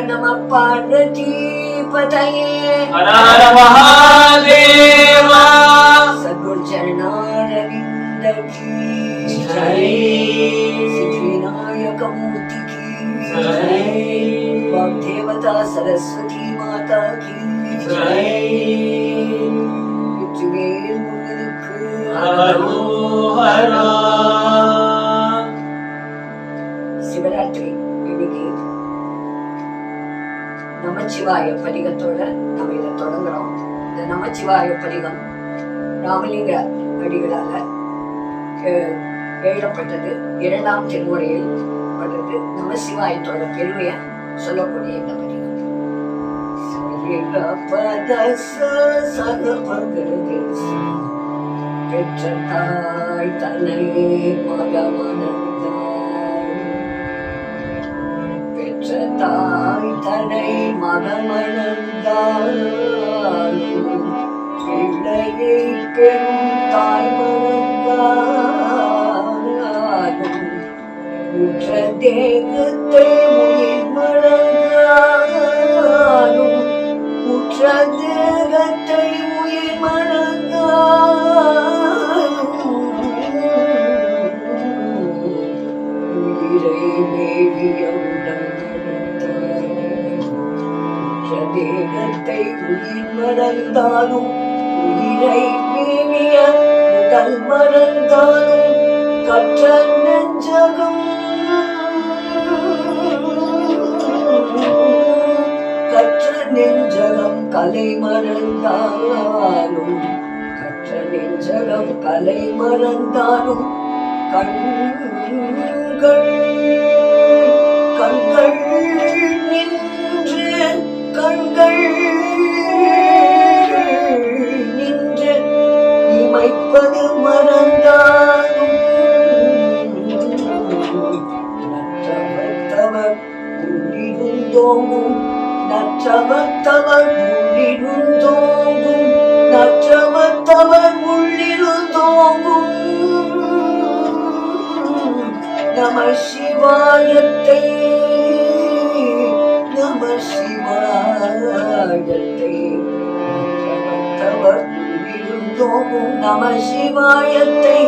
नमः पार्वतीपतये हर महादेव सद्गुरुचरणारविन्द की जय। सिद्धिविनायकमूर्ति की जय। देवता सरस्वती माता की जय हरो हरा। நமச்சிவாய பதிகத்தோட நம்ம இதை தொடங்குறோம். இந்த நமச்சிவாய பதிகம் ராமலிங்க அடிகளால எழுதப்பட்டது. இரண்டாம் திருமுறையில் பட்டது நமசிவாயத்தோட பெருமையை சொல்லக்கூடிய இந்த பதிகம். பெற்ற தாய் தன்னை மகமான தாய் தன்னை பிள்ளையை பெரும் தாய் மணந்தாலும் உற்ற தேகத்தை உயிர் மணந்தாலும் உற்ற தேகத்தை உயிர் மறந்தாலும் உயிரை மீறிய உடல் மறந்தாலும் கற்ற நெஞ்சகம். கற்ற நெஞ்சகம் கலை மறந்தாலும் கற்ற நெஞ்சகம் கலை மறந்தாலும் கண்கள் கண்கள் நின்று உள்ளிருந்தோங்கும் நம சிவாயத்தை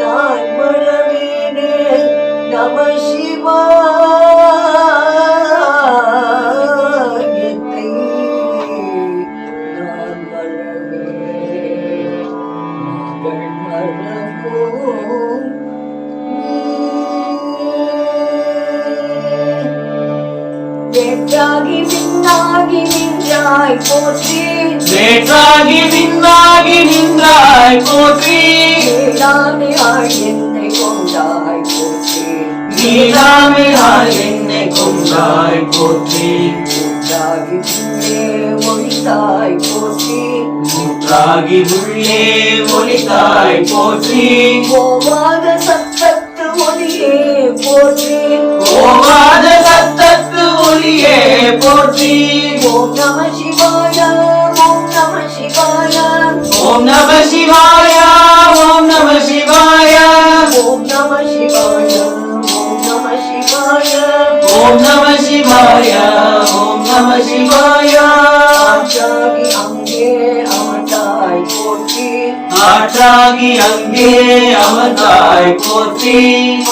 நான் மறவேனே நம சிவாயத்தை நான் மறவேனே நாங்கள் மறவோம் வேற்றாகி விண்ணாகி நின்றாய் போற்றி. நின்றாய் போற்றி. நீதானே ஆள் என்னை கொண்டாய் போற்றி. நீதாமையாய் என்னை கொண்டாய் போற்றி. ஊற்றாகி உள்ளே ஒளித்தாய் போற்றி. ஊற்றாகி உள்ளே ஒளித்தாய் போற்றி. போவாத சத்தத்து ஒளியே போற்றி. ஓவாத சத்தத்து ஒளியே போற்றி. ஓம் நம சிவாய ஆற்றாகி அங்கே அமர்ந்தாய் போற்றி.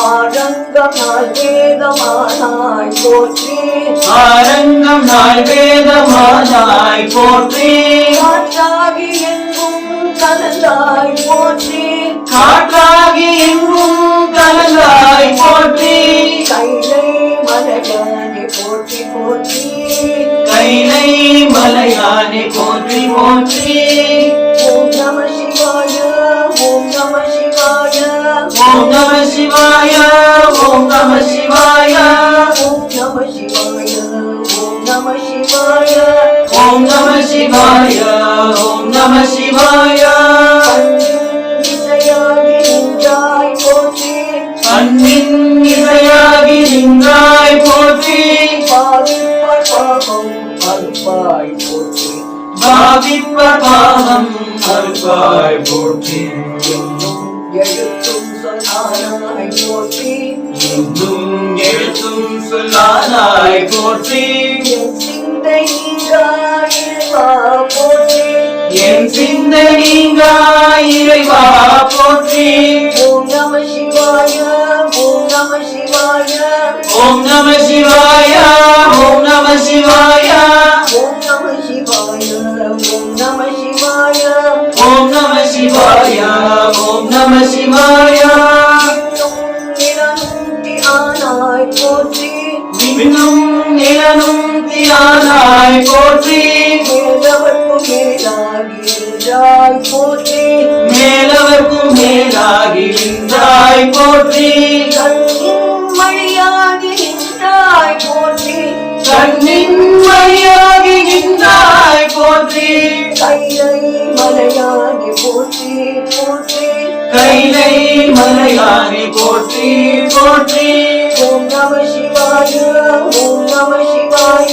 ஆரங்கம் நாள் வேதமானாய் போற்றி. ஆரங்கம் நாள் வேதமானாய் போற்றி. சிவாய ஓம் நம சிவாய. ஓம் நம சிவாய ஓம் நம சிவாய. ஓம் நம சிவாய ஓம் நம சிவாய இசையாகி நின்றாய் போற்றி. அன்பின் இசையாகி நின்றாய் போற்றி பாவிப்பாய் பாவம் அறுப்பாய் போற்றி. பாவிப்பர் பாவம் அருப்பாய் போற்றி என்னும் சொன்னாய் போற்றி. என் சிந்தை நீங்காயிவா போற்றி. என் சிந்தை நீங்கா இறைவா போற்றி. ஓம் நம சிவாய ஓம் நம சிவாய. ஓம் நம சிவாய ஓம் நம சிவாய. ஓம் நம சிவாய ஓம் நம சிவாய. ஓம் நம சிவாய ஓம் நம சிவாய. போற்றி மேலவர்க்கும் மேலாகின்றாய் போற்றி மேலவர்க்கும் மேலாகி நின்றாய் போற்றி கண்ணின் மணியாகி நின்றாய் போற்றி கண்ணின் வழியாகி நின்றாய் போற்றி கைலை மலையாகி போற்றி போற்றி கைலை மலையாகி போற்றி போற்றி. ஓம் நம சிவாய ஓம் நம சிவாய.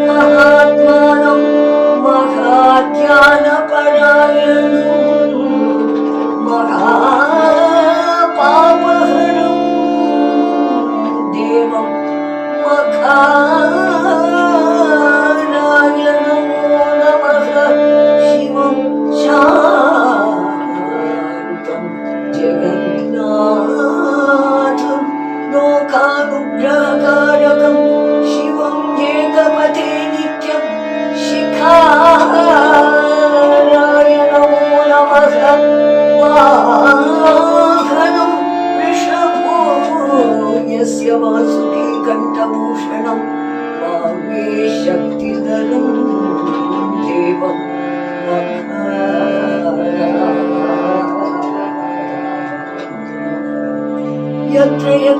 Oh.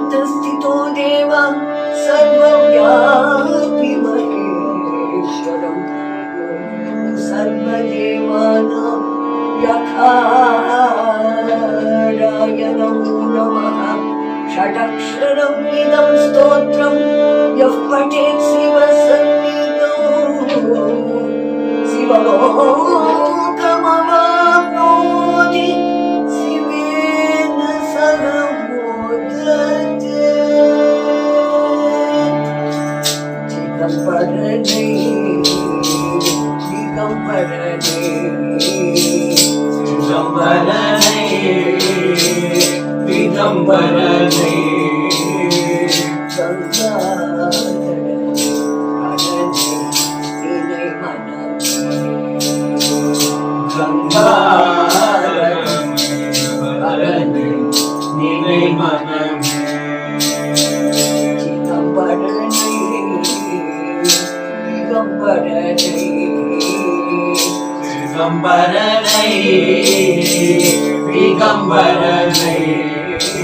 यत्र यत्र स्थितो देव सर्वव्यापि महेश्वरं सर्वदेवानां यथाराय नमो। नमः षडक्षरम् इदं स्तोत्रं यः पठेत् शिवसन्निधौ। शिवलोकमवाप्नोति Gangadharane, Gangadharane, Gangadharane, Gangadharane, Gangadharane, Gangadharane, Gangadharane, Gangadharane,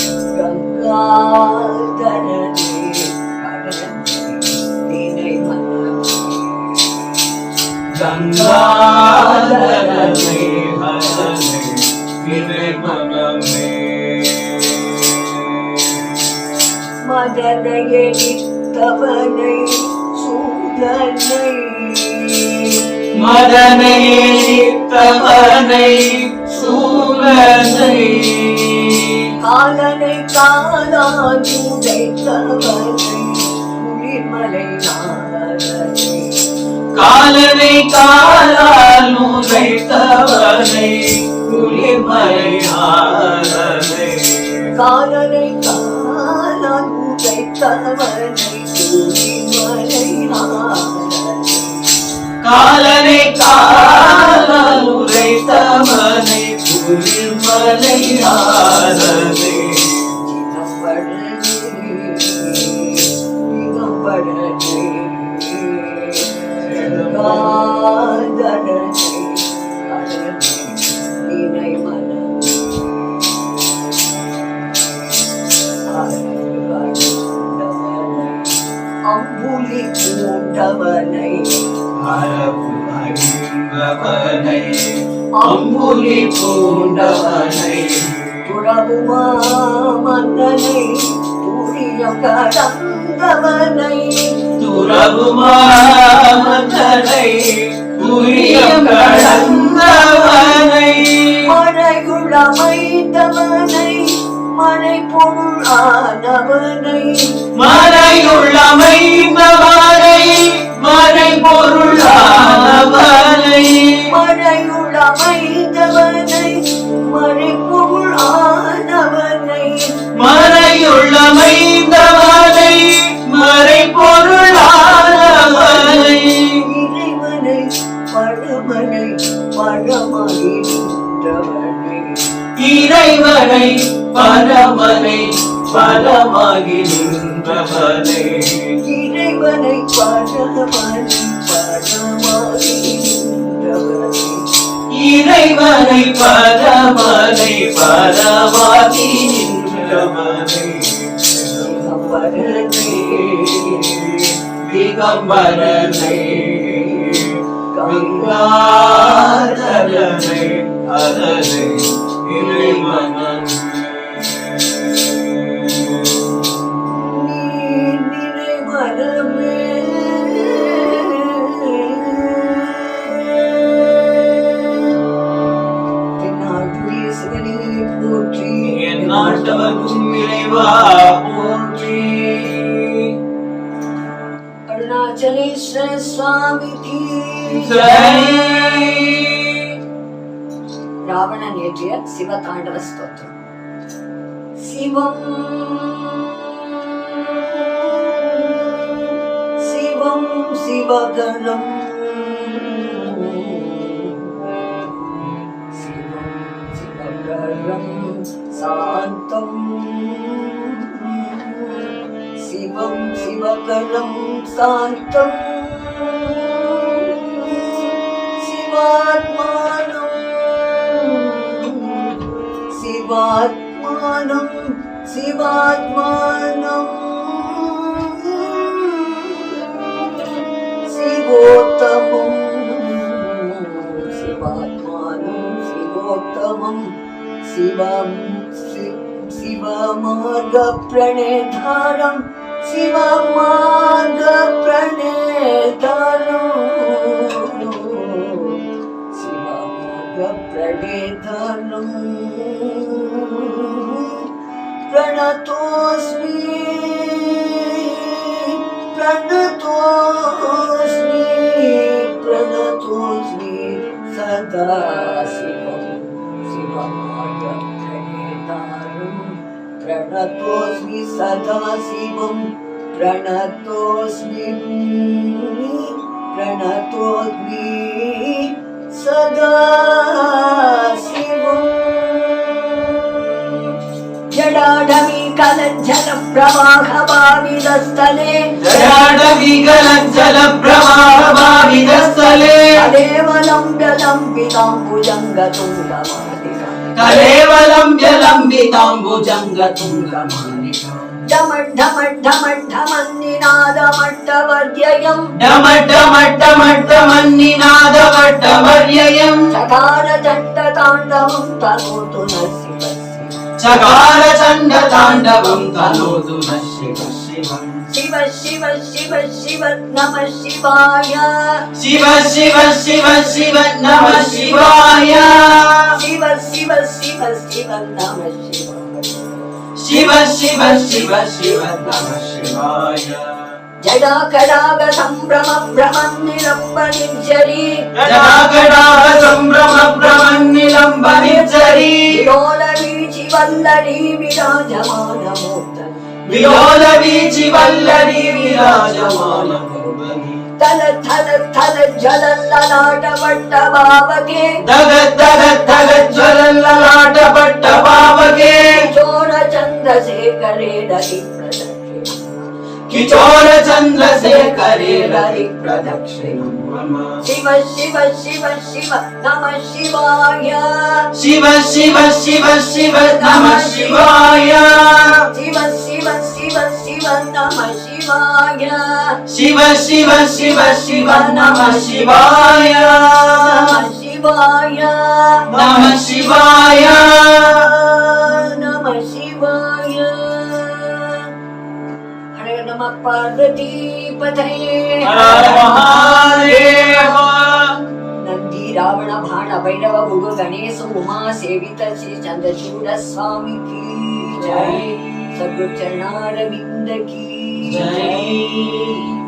Gangadharane, Gangadharane, Gangadharane, Gangadharane, Gangadharane, Gangadharane, Gangadharane, Gangadharane, மதனையே தவனை சூதனை மதனையே தவனை சூதனை காலனை காலான் உடைத்தவனை குளிர்மலை காலனை காலால் உடைத்தவனை குளிர்மலை காலனை காலனை குளிர்மலை நாரனை காலனை காலால் உதைத்தவனை ஆரனை பூண்டவனை அரபு அறிந்தவனை அம்புலி பூண்டவனை. துறவுமா மன்னனை துரியம் கடந்தவனை. துறவுமாமனை உரியம் கடந்தவனை. மழையுளமைந்தவனை மழை பொருள் ஆனவனை இறைவனை பரமனை பரமாகி நின்றவனை. இறைவனை பழமாகி நின்றவனை. இறைவனை பரமனை பரமாகி நின்றவனை. திகம்பரனை கங்காதரனை அதனை இறைவனன் சிவகாண்டவ ஸ்தோத்திரம் சிவம் சிவம் சிவகணம் சிவம் சிவகணம் சாந்தம் சிவம் சிவகணம் சாந்தம் आत्मानं शिवात्मानं। शिवोत्तमं शिवात्मानं शिवोत्तमं शिवं शिवमार्गप्रणेतारं शिवमार्गप्रणेतारम् प्रणेतनम् प्रणतोऽस्मि प्रणतोऽस्मि प्रणतोऽस्मि सदा शिवं सदा शिवं प्रणतोऽस्मि शिवम् जडाडवी कलज्जल प्रवाहभाविदस्तले जडाडविगलज्जल प्रवाहभाविदस्थले तदेव लम्ब्य लम्बिताम्बुजङ्गतुङ्गमालिका तदेवलम्ब्य लम्बिताम्बुजङ्गतुङ्गमालिका डमड्ढमड्ढमड्ढमन्निनादमट्टवर्ययम् डमड्डमड्डमड्डमन्निनादवड्डवर्ययम् चकार चण्डताण्डवं तनोतु சகால சண்ட தாண்டவம் தனோது சிவ சிவ சிவ சிவ சிவ நம சிவாய சிவ சிவ சிவ சிவ நம சிவாய சிவ சிவ சிவ சிவ நம சிவாய சிவ சிவ சிவ சிவ நம சிவாய జడాకడాగ సంభ్రమ భ్రమన్నిలంబ నిర్జరి జడాకడాగ సంభ్రమ భ్రమన్నిలంబ నిర్జరి విలోల వీచి వల్లరి విరాజమాన మూర్త విలోల వీచి వల్లరి విరాజమాన తల తల తల జలల్లలాట పట్ట బావకే దగ చోర చంద్రశేఖరేణ किचोर चन्द्रशेखरे रवि प्रदक्षिणम् मम शिव शिव शिव शिव नमः शिवाय शिव शिव शिव शिव नमः शिवाय शिव शिव शिव शिव नमः शिवाय शिव शिव शिव शिव नमः शिवाय नमः शिवाय नमः शिवाय पार्वती पतये। नंदी रावण भाण भैरव भुग गणेश उमा सेवित श्री चंद्रचूड़ स्वामी की जय। सद्गुरु चरणारविंद की जय।